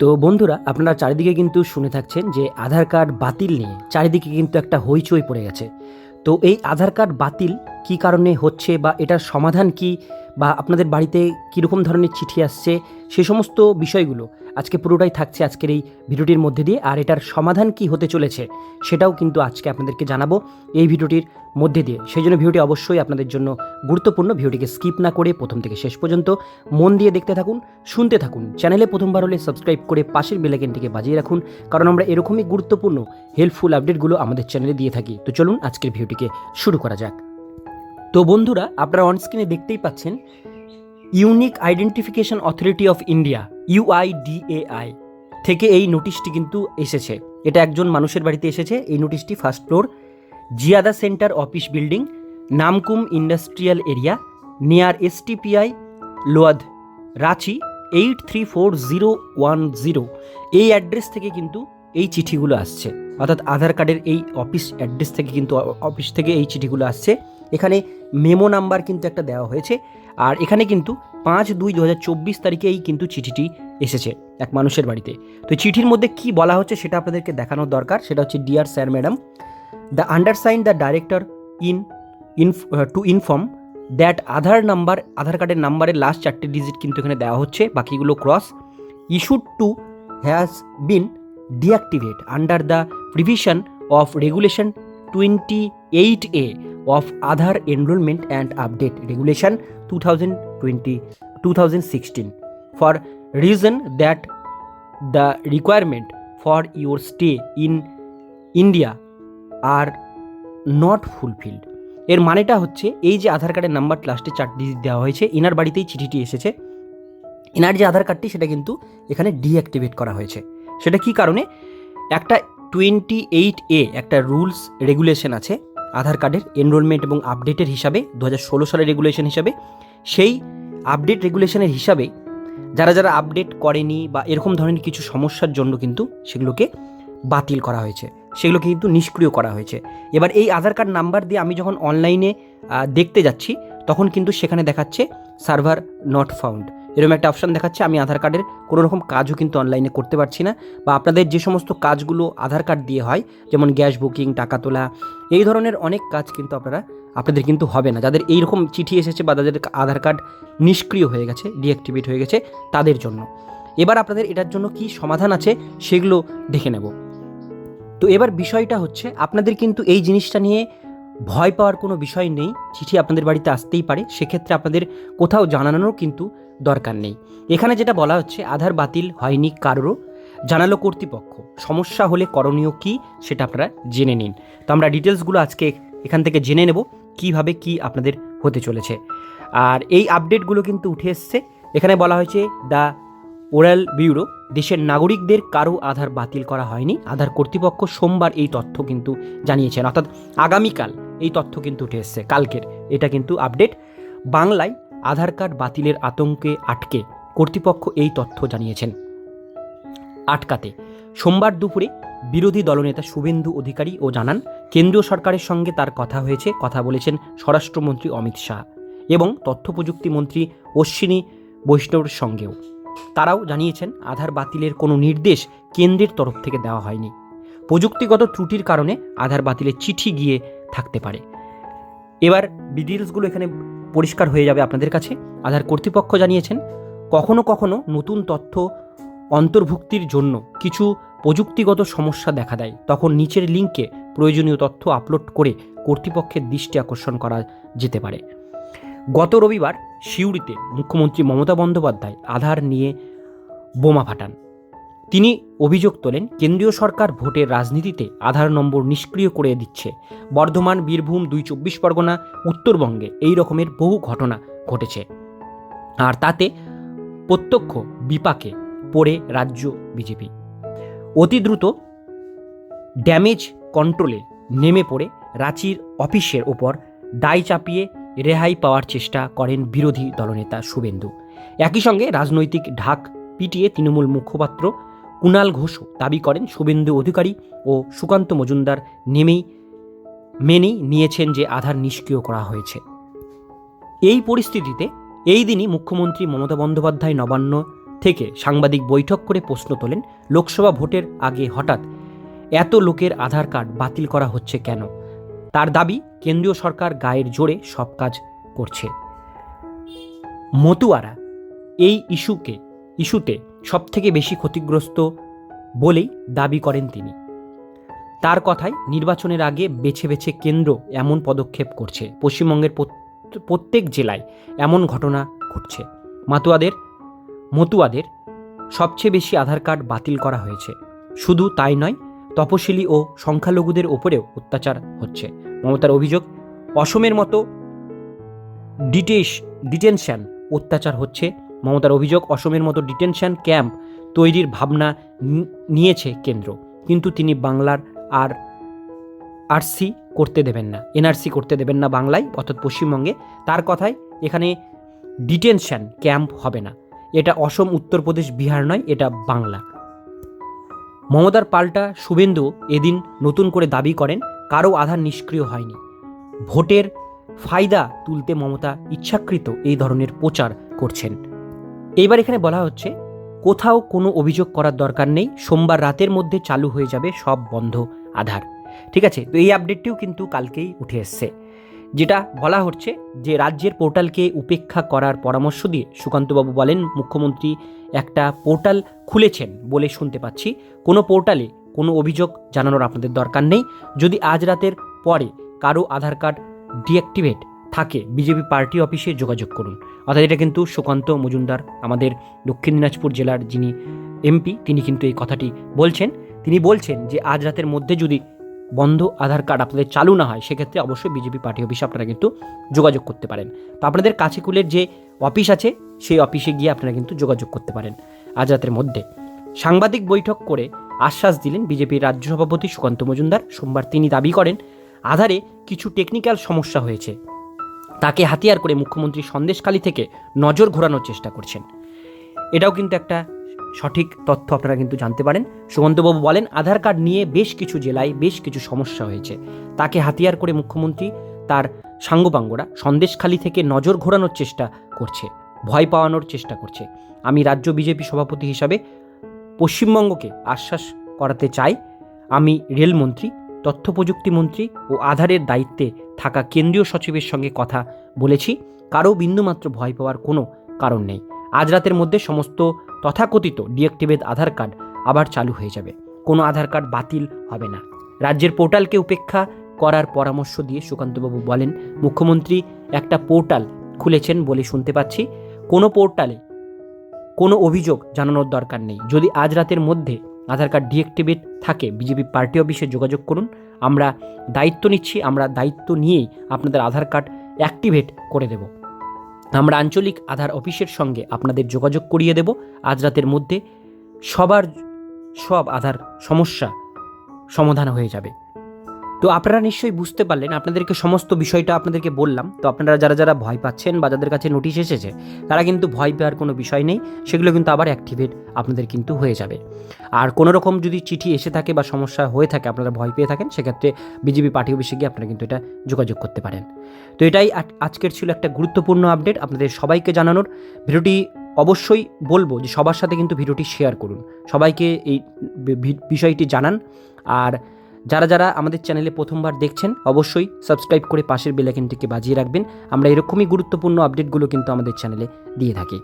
তো বন্ধুরা, আপনারা চারিদিকে কিন্তু শুনে থাকছেন যে আধার কার্ড বাতিল নিয়ে চারিদিকে কিন্তু একটা হইচই পড়ে গেছে। তো এই আধার কার্ড বাতিল কি কারণে হচ্ছে বা এটার সমাধান কি বা আপনাদের বাড়িতে কীরকম ধরনের চিঠি আসছে, সে সমস্ত বিষয়গুলো আজকে পুরোটাই থাকছে আজকের এই ভিডিওটির মধ্যে দিয়ে। আর এটার সমাধান কি হতে চলেছে সেটাও কিন্তু আজকে আপনাদেরকে জানাব এই ভিডিওটির মধ্যে দিয়ে। সেই জন্য ভিডিওটি অবশ্যই আপনাদের জন্য গুরুত্বপূর্ণ। ভিডিওটিকে স্কিপ না করে প্রথম থেকে শেষ পর্যন্ত মন দিয়ে দেখতে থাকুন, শুনতে থাকুন। চ্যানেলে প্রথমবার হলে সাবস্ক্রাইব করে পাশের বেলাইকেনটিকে বাজিয়ে রাখুন, কারণ আমরা এরকমই গুরুত্বপূর্ণ হেল্পফুল আপডেটগুলো আমাদের চ্যানেলে দিয়ে থাকি। তো চলুন আজকের ভিডিওটিকে শুরু করা যাক। তো বন্ধুরা, আপনারা অনস্ক্রিনে দেখতেই পাচ্ছেন unique identification authority of India UIDAI থেকে এই নোটিশটি কিন্তু এসেছে। এটা একজন মানুষের বাড়িতে এসেছে, এই নোটিশটি first floor জিয়াদা centre office building Namkum industrial area near STPI লোয়াদ Ranchi eight three four zero one zero এই অ্যাড্রেস থেকে কিন্তু এই চিঠিগুলো আসছে। অর্থাৎ আধার কার্ডের এই অফিস অ্যাড্রেস থেকে কিন্তু অফিস থেকে এই চিঠিগুলো আসছে। এখানে মেমো নাম্বার কিন্তু একটা দেওয়া হয়েছে। আর এখানে কিন্তু পাঁচ দুই দু হাজার চব্বিশ তারিখে এই কিন্তু চিঠিটি এসেছে এক মানুষের বাড়িতে। তো চিঠির মধ্যে কি বলা হচ্ছে সেটা আপনাদেরকে দেখানোর দরকার, সেটা হচ্ছে dear sir madam the undersign the director in ইনফ to inform that Aadhaar number, Aadhaar কার্ডের নাম্বারের লাস্ট চারটে ডিজিট কিন্তু এখানে দেওয়া হচ্ছে, বাকিগুলো cross issued to has been deactivate under the provision of regulation twenty eight A of Aadhaar enrolment and update regulation two thousand twenty two thousand sixteen for reason that the requirement for your stay in India are not fulfilled এর মানেটা হচ্ছে এই যে আধার কার্ডের number লাস্টে চার digit দেওয়া হয়েছে এনার বাড়িতেই চিঠিটি এসেছে। এনার যে আধার কার্ডটি সেটা কিন্তু এখানে ডিঅ্যাক্টিভেট করা হয়েছে। সেটা কি কারণে? একটা টোয়েন্টি এইট এ একটা রুলস রেগুলেশন আছে। আধার কার্ডের এনরোলমেন্ট এবং আপডেটের হিসাবে দু হাজার ষোলো সালের রেগুলেশন হিসাবে, সেই আপডেট রেগুলেশনের হিসাবে যারা যারা আপডেট করেনি বা এরকম ধরনের কিছু সমস্যার জন্য কিন্তু সেগুলোকে বাতিল করা হয়েছে। সেগুলোকে কিন্তু নিষ্ক্রিয় করা হয়েছে। এবার এই আধার কার্ড নাম্বার দিয়ে আমি যখন অনলাইনে দেখতে যাচ্ছি, তখন কিন্তু সেখানে দেখাচ্ছে সার্ভার নট ফাউন্ড এরকম একটা অপশান দেখাচ্ছে। আমি আধার কার্ডের কোনো রকম কাজও কিন্তু অনলাইনে করতে পারছি না বা আপনাদের যে সমস্ত কাজগুলো আধার কার্ড দিয়ে হয়, যেমন গ্যাস বুকিং টাকা তোলা, এই ধরনের অনেক কাজ কিন্তু আপনারা, আপনাদের কিন্তু হবে না। যাদের এইরকম চিঠি এসেছে বা যাদের আধার কার্ড নিষ্ক্রিয় হয়ে গেছে ডিঅ্যাক্টিভেট হয়ে গেছে, তাদের জন্য। এবার আপনাদের এটার জন্য কি সমাধান আছে, সেগুলো দেখে নেব। তো এবার বিষয়টা হচ্ছে, আপনাদের কিন্তু এই জিনিসটা নিয়ে ভয় পাওয়ার কোনো বিষয় নেই, চিঠি আপনাদের বাড়িতে আসতেই পারে, সেক্ষেত্রে আপনাদের কোথাও জানানোর কিন্তু দরকার নেই। এখানে যেটা বলা হচ্ছে, আধার বাতিল হয়নি কারোরও, জানালো কর্তৃপক্ষ। সমস্যা হলে করণীয় কি, সেটা আপনারা জেনে নিন। তো আমরা ডিটেলসগুলো আজকে এখান থেকে জেনে নেব, কীভাবে কি আপনাদের হতে চলেছে। আর এই আপডেটগুলো কিন্তু উঠে এসছে। এখানে বলা হয়েছে, দ্য ওরাল ব্যুরো, দেশের নাগরিকদের কারও আধার বাতিল করা হয়নি। আধার কর্তৃপক্ষ সোমবার এই তথ্য কিন্তু জানিয়েছেন। অর্থাৎ আগামীকাল এই তথ্য কিন্তু উঠে এসছে কালকের। এটা কিন্তু আপডেট বাংলায় আধার কার্ড বাতিলের আতঙ্কে আটকে। কর্তৃপক্ষ এই তথ্য জানিয়েছেন। আটকাতে। সোমবার দুপুরে বিরোধী দলনেতা শুভেন্দু অধিকারী ও জানান, কেন্দ্রীয় সরকারের সঙ্গে তার কথা হয়েছে, কথা বলেছেন স্বরাষ্ট্রমন্ত্রী অমিত শাহ এবং তথ্য প্রযুক্তি মন্ত্রী অশ্বিনী বৈষ্ণবের সঙ্গেও। তারাও জানিয়েছেন, আধার বাতিলের কোনো নির্দেশ কেন্দ্রের তরফ থেকে দেওয়া হয়নি। প্রযুক্তিগত ত্রুটির কারণে আধার বাতিলের চিঠি গিয়ে থাকতে পারে। এবার ডিটেলসগুলো এখানে পরিষ্কার হয়ে যাবে আপনাদের কাছে। আধার কর্তৃপক্ষ জানিয়েছেন, কখনো কখনো নতুন তথ্য অন্তর্ভুক্তির জন্য কিছু প্রযুক্তিগত সমস্যা দেখা দেয়। তখন নিচের লিঙ্কে প্রয়োজনীয় তথ্য আপলোড করে কর্তৃপক্ষের দৃষ্টি আকর্ষণ করা যেতে পারে। গত রবিবার সিউড়িতে মুখ্যমন্ত্রী মমতা বন্দ্যোপাধ্যায় আধার নিয়ে বোমা ফাটান। তিনি অভিযোগ তোলেন, কেন্দ্রীয় সরকার ভোটের রাজনীতিতে আধার নম্বর নিষ্ক্রিয় করে দিচ্ছে। বর্ধমান, বীরভূম, দুই চব্বিশ পরগনা, উত্তরবঙ্গে এই রকমের বহু ঘটনা ঘটেছে। আর তাতে প্রত্যক্ষ বিপাকে পড়ে রাজ্য বিজেপি। অতি দ্রুত ড্যামেজ কন্ট্রোলে নেমে পড়ে রাঁচির অফিসের ওপর, দায় চাপিয়ে রেহাই পাওয়ার চেষ্টা করেন বিরোধী দলনেতা শুভেন্দু। একই সঙ্গে রাজনৈতিক ঢাক পিটিয়ে তৃণমূল মুখপাত্র কুণাল ঘোষও দাবি করেন, শুভেন্দু অধিকারী ও সুকান্ত মজুমদার নেমেই, মেনেই নিয়েছেন যে আধার নিষ্ক্রিয় করা হয়েছে। এই পরিস্থিতিতে এই দিনই মুখ্যমন্ত্রী মমতা বন্দ্যোপাধ্যায় নবান্ন থেকে সাংবাদিক বৈঠক করে প্রশ্ন তোলেন, লোকসভা ভোটের আগে হঠাৎ এত লোকের আধার কার্ড বাতিল করা হচ্ছে কেন? তার দাবি, কেন্দ্রীয় সরকার গায়ের জোরে সব কাজ করছে। মতুয়ারা এই ইস্যুকে, ইস্যুতে সবথেকে বেশি ক্ষতিগ্রস্ত বলেই দাবি করেন তিনি। তার কথায় নির্বাচনের আগে বেছে বেছে কেন্দ্র এমন পদক্ষেপ করছে। পশ্চিমবঙ্গের প্রত্যেক জেলায় এমন ঘটনা ঘটছে। মাতুয়াদের, মতুয়াদের সবচেয়ে বেশি আধার কার্ড বাতিল করা হয়েছে। শুধু তাই নয়, তপশিলি ও সংখ্যালঘুদের ওপরেও অত্যাচার হচ্ছে। মমতার অভিযোগ, অসমের মতো ডিটেশ, ডিটেনশন অত্যাচার হচ্ছে মমতার অভিযোগ, অসমের মতো ডিটেনশন ক্যাম্প তৈরির ভাবনা নিয়েছে কেন্দ্র। কিন্তু তিনি বাংলার আর, আরসি করতে দেবেন না। এনআরসি করতে দেবেন না বাংলায়, অর্থাৎ পশ্চিমবঙ্গে। তার কথায় এখানে ডিটেনশন ক্যাম্প হবে না। এটা অসম উত্তরপ্রদেশ বিহার নয়, এটা বাংলা। মমতার পাল্টা শুভেন্দু এদিন নতুন করে দাবি করেন, কারও আধার নিষ্ক্রিয় হয়নি। ভোটের ফায়দা তুলতে মমতা ইচ্ছাকৃত এই ধরনের প্রচার করছেন। এইবার এখানে বলা হচ্ছে, কোথাও কোনো অভিযোগ করার দরকার নেই, সোমবার রাতের মধ্যে চালু হয়ে যাবে সব বন্ধ আধার। ঠিক আছে, তো এই আপডেটটিও কিন্তু কালকেই উঠে এসছে। যেটা বলা হচ্ছে যে রাজ্যের পোর্টালকে উপেক্ষা করার পরামর্শ দিয়ে সুকান্তবাবু বলেন, মুখ্যমন্ত্রী একটা পোর্টাল খুলেছেন বলে শুনতে পাচ্ছি। কোনো পোর্টালে কোনো অভিযোগ জানানোর আপনাদের দরকার নেই। যদি আজ রাতের পরে কারও আধার কার্ড ডিঅ্যাক্টিভেট থাকে। বিজেপি পার্টি অফিসে যোগাযোগ করুন। অর্থাৎ এটা কিন্তু সুকান্ত মজুমদার, আমাদের দক্ষিণ দিনাজপুর জেলার যিনি এমপি, তিনি কিন্তু এই কথাটি বলছেন। তিনি বলছেন যে, আজ রাতের মধ্যে যদি বন্ধ আধার কার্ড আপনাদের চালু না হয়, সেক্ষেত্রে অবশ্যই বিজেপি পার্টি অফিসে আপনারা কিন্তু যোগাযোগ করতে পারেন। তো আপনাদের কাছে কাছেকুলের যে অফিস আছে, সেই অফিসে গিয়ে আপনারা কিন্তু যোগাযোগ করতে পারেন আজ রাতের মধ্যে। সাংবাদিক বৈঠক করে আশ্বাস দিলেন বিজেপির রাজ্য সভাপতি সুকান্ত মজুমদার। সোমবার তিনি দাবি করেন, আধারে কিছু টেকনিক্যাল সমস্যা হয়েছে। তাকে হাতিয়ার করে মুখ্যমন্ত্রী সন্দেশখালী থেকে নজর ঘোরানোর চেষ্টা করছেন। এটাও কিন্তু একটা সঠিক তথ্য আপনারা কিন্তু জানতে পারেন। সুমন্তবাবু বলেন, আধার কার্ড নিয়ে বেশ কিছু জেলায় বেশ কিছু সমস্যা হয়েছে। তাকে হাতিয়ার করে মুখ্যমন্ত্রী তার সাঙ্গপাঙ্গরা সন্দেশখালী থেকে নজর ঘোরানোর চেষ্টা করছে, ভয় পাওয়ানোর চেষ্টা করছে। আমি রাজ্য বিজেপি সভাপতি হিসাবে পশ্চিমবঙ্গকে আশ্বাস করাতে চাই। আমি রেলমন্ত্রী তথ্য প্রযুক্তি মন্ত্রী ও আধারের দায়িত্বে থাকা কেন্দ্রীয় সচিবের সঙ্গে কথা বলেছি কারও বিন্দুমাত্র ভয় পাওয়ার কোনো কারণ নেই। আজ রাতের মধ্যে সমস্ত তথাকথিত ডিঅ্যাক্টিভেট আধার কার্ড আবার চালু হয়ে যাবে। কোনো আধার কার্ড বাতিল হবে না। রাজ্যের পোর্টালকে উপেক্ষা করার পরামর্শ দিয়ে সুকান্তবাবু বলেন, মুখ্যমন্ত্রী একটা পোর্টাল খুলেছেন বলে শুনতে পাচ্ছি। কোনো পোর্টালে কোনো অভিযোগ জানানোর দরকার নেই। যদি আজ রাতের মধ্যে আধার কার্ড ডিএক্টিভেট থাকে, বিজেপি পার্টি অফিসে যোগাযোগ করুন। আমরা দায়িত্ব নিচ্ছি, আমরা দায়িত্ব নিয়েই আপনাদের আধার কার্ড অ্যাক্টিভেট করে দেব। আমরা আঞ্চলিক আধার অফিসের সঙ্গে আপনাদের যোগাযোগ করিয়ে দেব। আজ রাতের মধ্যে সবার সব আধার সমস্যা সমাধান হয়ে যাবে। তো আপনারা নিশ্চয়ই বুঝতে পারলেন, আপনাদেরকে সমস্ত বিষয়টা আপনাদেরকে বললাম। তো আপনারা যারা যারা ভয় পাচ্ছেন বা যাদের কাছে নোটিশ এসেছে, তারা কিন্তু ভয় পাওয়ার কোনো বিষয় নেই, সেগুলো কিন্তু আবার অ্যাক্টিভেট আপনাদের কিন্তু হয়ে যাবে। আর কোনো রকম যদি চিঠি এসে থাকে বা সমস্যা হয়ে থাকে, আপনারা ভয় পেয়ে থাকেন, সেক্ষেত্রে বিজেপি পার্টি অফিসে গিয়ে আপনারা কিন্তু এটা যোগাযোগ করতে পারেন। তো এটাই আজ- আজকের ছিল একটা গুরুত্বপূর্ণ আপডেট আপনাদের সবাইকে জানানোর। ভিডিওটি অবশ্যই বলব যে সবার সাথে কিন্তু ভিডিওটি শেয়ার করুন। সবাইকে এই বিষয়টি জানান। আর যারা যারা আমাদের চ্যানেলে প্রথমবার দেখছেন, অবশ্যই সাবস্ক্রাইব করে পাশের বেলাইকনটিকে বাজিয়ে রাখবেন। আমরা এরকমই গুরুত্বপূর্ণ আপডেটগুলো কিন্তু আমাদের চ্যানেলে দিয়ে থাকি।